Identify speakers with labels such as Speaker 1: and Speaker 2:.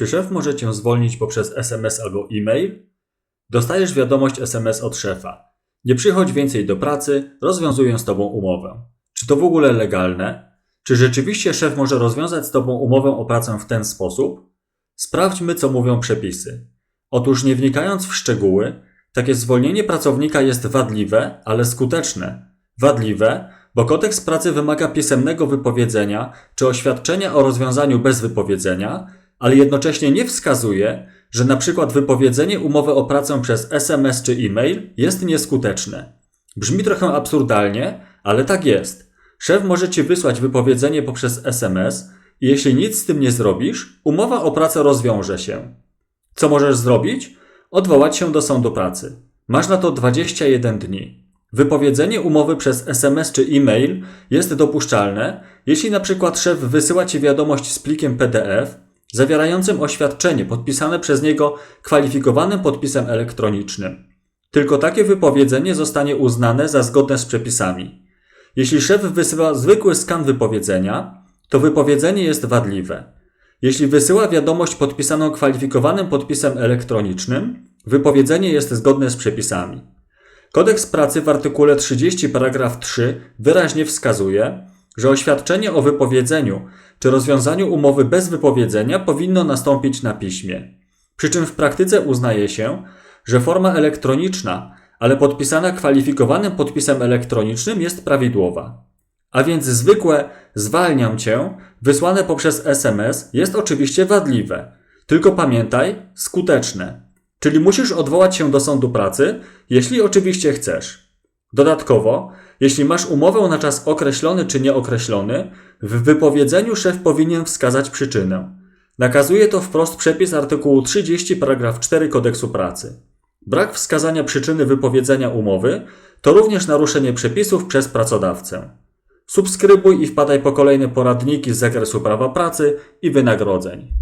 Speaker 1: Czy szef może cię zwolnić poprzez SMS albo e-mail? Dostajesz wiadomość SMS od szefa. Nie przychodź więcej do pracy, rozwiązuję z tobą umowę. Czy to w ogóle legalne? Czy rzeczywiście szef może rozwiązać z tobą umowę o pracę w ten sposób? Sprawdźmy, co mówią przepisy. Otóż nie wnikając w szczegóły, takie zwolnienie pracownika jest wadliwe, ale skuteczne. Wadliwe, bo kodeks pracy wymaga pisemnego wypowiedzenia czy oświadczenia o rozwiązaniu bez wypowiedzenia, ale jednocześnie nie wskazuje, że na przykład wypowiedzenie umowy o pracę przez SMS czy e-mail jest nieskuteczne. Brzmi trochę absurdalnie, ale tak jest. Szef może ci wysłać wypowiedzenie poprzez SMS i jeśli nic z tym nie zrobisz, umowa o pracę rozwiąże się. Co możesz zrobić? Odwołać się do sądu pracy. Masz na to 21 dni. Wypowiedzenie umowy przez SMS czy e-mail jest dopuszczalne, jeśli na przykład szef wysyła ci wiadomość z plikiem PDF zawierającym oświadczenie podpisane przez niego kwalifikowanym podpisem elektronicznym. Tylko takie wypowiedzenie zostanie uznane za zgodne z przepisami. Jeśli szef wysyła zwykły skan wypowiedzenia, to wypowiedzenie jest wadliwe. Jeśli wysyła wiadomość podpisaną kwalifikowanym podpisem elektronicznym, wypowiedzenie jest zgodne z przepisami. Kodeks pracy w artykule 30 paragraf 3 wyraźnie wskazuje, że oświadczenie o wypowiedzeniu czy rozwiązaniu umowy bez wypowiedzenia powinno nastąpić na piśmie. Przy czym w praktyce uznaje się, że forma elektroniczna, ale podpisana kwalifikowanym podpisem elektronicznym jest prawidłowa. A więc zwykłe zwalniam cię, wysłane poprzez SMS, jest oczywiście wadliwe. Tylko pamiętaj, skuteczne. Czyli musisz odwołać się do sądu pracy, jeśli oczywiście chcesz. Dodatkowo, jeśli masz umowę na czas określony czy nieokreślony, w wypowiedzeniu szef powinien wskazać przyczynę. Nakazuje to wprost przepis artykułu 30 paragraf 4 kodeksu pracy. Brak wskazania przyczyny wypowiedzenia umowy to również naruszenie przepisów przez pracodawcę. Subskrybuj i wpadaj po kolejne poradniki z zakresu prawa pracy i wynagrodzeń.